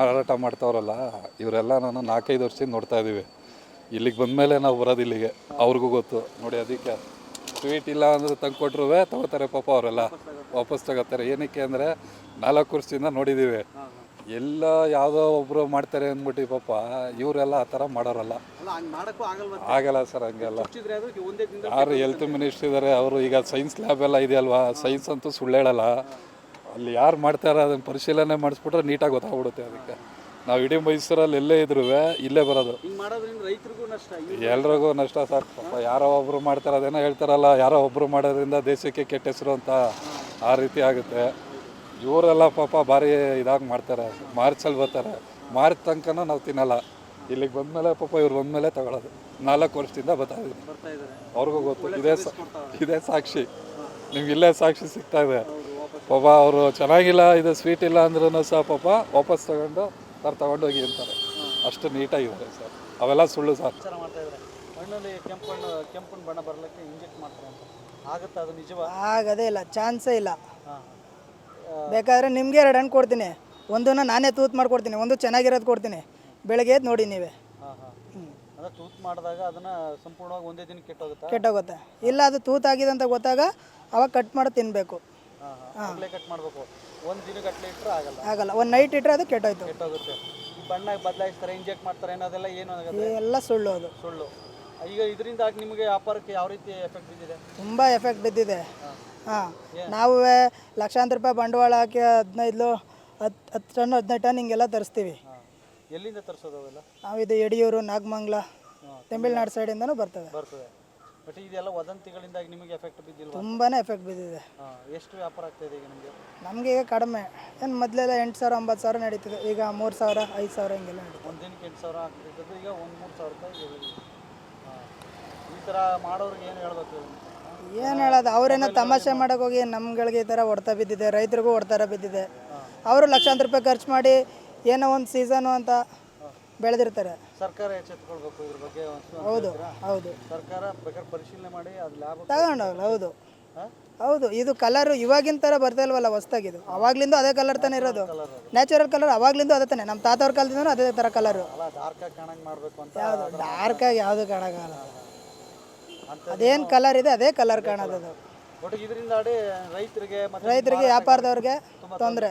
ಮಾರಾಟ ಮಾಡ್ತಾವ್ರಲ್ಲ ಇವರೆಲ್ಲ ನಾನು ನಾಲ್ಕೈದು ವರ್ಷದಿಂದ ನೋಡ್ತಾ ಇದ್ದೀವಿ. ಇಲ್ಲಿಗೆ ಬಂದಮೇಲೆ ನಾವು ಬರೋದು ಇಲ್ಲಿಗೆ. ಅವ್ರಿಗೂ ಗೊತ್ತು. ನೋಡಿ ಅದಕ್ಕೆ ಸ್ವೀಟ್ ಇಲ್ಲ ಅಂದ್ರೆ ತಂದು ಕೊಟ್ಟರು ತಗೋತಾರೆ ಪಾಪ ಅವರೆಲ್ಲ. ವಾಪಸ್ ತಗೋತಾರೆ. ಏನಕ್ಕೆ ಅಂದರೆ ನಾಲ್ಕು ವರ್ಷದಿಂದ ನೋಡಿದ್ದೀವಿ. ಎಲ್ಲ ಯಾವುದೋ ಒಬ್ಬರು ಮಾಡ್ತಾರೆ ಅಂದ್ಬಿಟ್ಟು ಪಾಪ ಇವರೆಲ್ಲ ಆ ಥರ ಮಾಡೋರಲ್ಲ. ಆಗಲ್ಲ ಸರ್ ಹಂಗೆಲ್ಲ. ಯಾರು ಹೆಲ್ತ್ ಮಿನಿಸ್ಟ್ರ್ ಇದ್ದಾರೆ ಅವರು ಈಗ ಸೈನ್ಸ್ ಲ್ಯಾಬ್ ಎಲ್ಲ ಇದೆಯಲ್ವಾ? ಸೈನ್ಸ್ ಅಂತೂ ಸುಳ್ಳು ಹೇಳಲ್ಲ. ಅಲ್ಲಿ ಯಾರು ಮಾಡ್ತಾರೆ ಅದನ್ನು ಪರಿಶೀಲನೆ ಮಾಡಿಸ್ಬಿಟ್ರೆ ನೀಟಾಗಿ ಗೊತ್ತಾಗ್ಬಿಡುತ್ತೆ ಅದಕ್ಕೆ. ನಾವು ಇಡೀ ಮೈಸೂರಲ್ಲಿ ಎಲ್ಲೇ ಇದ್ರೂ ಇಲ್ಲೇ ಬರೋದು. ಎಲ್ರಿಗೂ ನಷ್ಟ ಸರ್ ಪಾಪ ಯಾರೋ ಒಬ್ರು ಮಾಡ್ತಾರೆ ಅದೇನೋ ಹೇಳ್ತಾರಲ್ಲ ಯಾರೋ ಒಬ್ರು ಮಾಡೋದ್ರಿಂದ ದೇಶಕ್ಕೆ ಕೆಟ್ಟ ಹೆಸರು ಅಂತ ಆ ರೀತಿ ಆಗುತ್ತೆ. ಇವರೆಲ್ಲ ಪಾಪ ಭಾರಿ ಇದಾಗಿ ಮಾಡ್ತಾರೆ. ಮಾರ್ಚಲ್ಲಿ ಬರ್ತಾರೆ. ಮಾರ್ಚ್ ತನಕನೂ ನಾವು ತಿನ್ನಲ್ಲ. ಇಲ್ಲಿಗೆ ಬಂದಮೇಲೆ ಪಾಪ ಇವ್ರು ಬಂದಮೇಲೆ ತಗೊಳ್ಳೋದು ನಾಲ್ಕು ವರ್ಷದಿಂದ ಬರ್ತಾ ಇದ್ದೀನಿ ಅವ್ರಿಗೂ ಗೊತ್ತು. ಇದೇ ಸಾ ಇದೇ ಸಾಕ್ಷಿ. ನಿಮ್ಗೆ ಇಲ್ಲೇ ಸಾಕ್ಷಿ ಸಿಗ್ತಾ ಇದೆ. ಪಾಪ ಅವರು ಚೆನ್ನಾಗಿಲ್ಲ ಇದು ಸ್ವೀಟ್ ಇಲ್ಲ ಅಂದ್ರೂ ಸಹ ಪಾಪ ವಾಪಸ್ ತಗೊಂಡು ಸರ್ ತಗೊಂಡೋಗಿ ಅಂತಾರೆ. ಅಷ್ಟು ನೀಟಾಗಿದ್ದಾರೆ ಸರ್. ಅವೆಲ್ಲ ಸುಳ್ಳು ಸರ್. ಹಣ್ಣಲ್ಲಿ ಕೆಂಪು ಹಣ್ಣು ಕೆಂಪನ ಬಣ್ಣ ಬರಲಿಕ್ಕೆ ಇಂಜೆಕ್ಟ್ ಮಾಡ್ತಾರೆ ಅಂತ. ಆಗುತ್ತಾ ಅದು ನಿಜವಾ? ಆಗೋದೇ ಇಲ್ಲ ಚಾನ್ಸೇ ಇಲ್ಲ. ಬೇಕಾದ್ರೆ ನಿಮಗೆ ಎರಡು ಹಣ್ಣು ಕೊಡ್ತೀನಿ. ಒಂದನ್ನ ನಾನೇ ತೂತ್ ಮಾಡ್ಕೊಡ್ತೀನಿ ಒಂದು ಚೆನ್ನಾಗಿರೋದು ಕೊಡ್ತೀನಿ. ಬೆಳಗ್ಗೆ ಎದ್ದು ನೋಡಿ ನೀವೇ. ಹಾಂ ಹಾಂ. ಅಂದ್ರೆ ತೂತ್ ಮಾಡಿದಾಗ ಅದನ್ನು ಸಂಪೂರ್ಣವಾಗಿ ಒಂದೇ ದಿನ ಕೆಟ್ಟೋಗುತ್ತೆ? ಕೆಟ್ಟೋಗುತ್ತೆ. ಇಲ್ಲ ಅದು ತೂತ್ ಆಗಿದೆ ಅಂತ ಗೊತ್ತಾಗ ಅವಾಗ ಕಟ್ ಮಾಡಿ ತಿನ್ನಬೇಕು ಅಗಲೇ ಕಟ್ ಮಾಡಬೇಕು. ಒಂದು ದಿನ ಗಟ್ಟಲೆ ಇಟ್ಟರೆ ಆಗಲ್ಲ. ಆಗಲ್ಲ. ಒಂದು ನೈಟ್ ಇಟ್ಟರೆ ಅದು ಕೆಟ್ಟೋಯ್ತು. ಕೆಟ್ಟೋಗುತ್ತೆ. ಈ ಬಣ್ಣ ಬದಲಾಯಿಸ್ತಾರೆ ಇಂಜೆಕ್ಟ್ ಮಾಡ್ತಾರೆ ಅನ್ನೋದೆಲ್ಲ ಏನು ಆಗುತ್ತೆ? ಎಲ್ಲ ಸುಳ್ಳು ಅದು. ಸುಳ್ಳು. ಈಗ ಇದರಿಂದ ನಿಮಗೆ ವ್ಯಾಪಾರಕ್ಕೆ ಯಾವ ರೀತಿ ಎಫೆಕ್ಟ್ ಬಿದ್ದಿದೆ? ತುಂಬ ಎಫೆಕ್ಟ್ ಬಿದ್ದಿದೆ. ಹಾಂ. ನಾವು ಲಕ್ಷಾಂತರ ರೂಪಾಯಿ ಬಂಡವಾಳ ಹಾಕಿ ಹದಿನೈದು ಹತ್ತು ಹತ್ತು ಟನ್ ಹದಿನೈದು ಟನ್ ಹಿಂಗೆಲ್ಲ ತರಿಸ್ತೀವಿ. ಎಲ್ಲಿಂದ ತರಿಸೋದು ಅವೆಲ್ಲ? ನಾವು ಇದು ಯಡಿಯೂರು ನಾಗಮಂಗ್ಲ ತಮಿಳ್ನಾಡು ಸೈಡಿಂದನೂ ಬರ್ತದೆ ಬರ್ತದೆ. ಬಟ್ ಇದೆಲ್ಲ ವದಂತಿಗಳಿಂದಾಗಿ ನಿಮಗೆ ಎಫೆಕ್ಟ್ ಬಿದ್ದಿಲ್ವಾ? ತುಂಬಾ ಎಫೆಕ್ಟ್ ಬಿದ್ದಿದೆ. ಎಷ್ಟು ವ್ಯಾಪಾರ ಈಗ ನಿಮಗೆ? ನಮಗೆ ಈಗ ಕಡಿಮೆ. ಏನು ಮೊದಲೆಲ್ಲ ಎಂಟು ಸಾವಿರ ಒಂಬತ್ತು ಸಾವಿರ ನಡೀತಿದೆ. ಈಗ ಮೂರು ಸಾವಿರ ಐದು ಸಾವಿರ ಹಿಂಗೆಲ್ಲ ನಡೀತದೆ. ಒಂದು ದಿನಕ್ಕೆ ಎಂಟು ಸಾವಿರ ಆಗ್ತಿದ್ದದ್ದು ಈಗ ಒಂದು ಮೂರು ಸಾವಿರ ರೂಪಾಯಿ ಈ ಥರ ಮಾಡೋರಿಗೆ ಏನು ಹೇಳ್ಬೇಕು? ಏನು ಹೇಳೋದು? ಅವರೇನೋ ತಮಾಷೆ ಮಾಡೋಕೆ ಹೋಗಿ ನಮ್ಗಳಿಗೆ ಈ ಥರ ಹೊಡ್ತಾ ಬಿದ್ದಿದೆ. ರೈತರಿಗೂ ಹೊಡ್ತಾರ ಬಿದ್ದಿದೆ. ಅವರು ಲಕ್ಷಾಂತರ ರೂಪಾಯಿ ಖರ್ಚು ಮಾಡಿ ಏನೋ ಒಂದು ಸೀಸನು ಅಂತ ಬೆಳೆದಿರ್ತಾರೆ. ಸರ್ಕಾರ ಎಚ್ಚೆತ್ಕೊಳ್ಬೇಕು ಇದ್ರ ಬಗ್ಗೆ ಹೌದು ಹೌದು. ಸರ್ಕಾರ ಬೇಕಾದ್ರೆ ಪರಿಶೀಲನೆ ಮಾಡಿ ಅದು ಲಾಭ ತಗೊಂಡೋಗ್ಲಿ ಹೌದು. ಹಾಂ? ಹೌದು ಇದು ಕಲರು ಇವಾಗಿನ ಥರ ಬರ್ತಾ ಇಲ್ವಲ್ಲ ಹೊಸ್ದಾಗಿದು ಅವಾಗ್ಲಿಂದ ಅದೇ ಕಲರ್ ತಾನೇ ಇರೋದು. ನ್ಯಾಚುರಲ್ ಕಲರ್ ಅವಾಗ್ಲಿಂದ ಅದೇ ತಾನೆ. ನಮ್ಮ ತಾತವ್ರ ಕಾಲದಿಂದ ಅದೇ ಥರ ಕಲರು ಡಾರ್ಕ್ ಆಗಿ ಮಾಡಬೇಕು ಅಂತ ಯಾವುದು ಡಾರ್ಕಾಗಿ ಯಾವುದು ಕಾಣೋಕ್ಕಾಗಲ್ಲ. ಅದೇನು ಕಲರ್ ಇದೆ ಅದೇ ಕಲರ್ ಕಾಣೋದು ಒಟ್ಟಿಗೆ ಇದರಿಂದ ಆಡಿ ರೈತರಿಗೆ ಮತ್ತು ರೈತರಿಗೆ ವ್ಯಾಪಾರದವ್ರಿಗೆ ತೊಂದರೆ.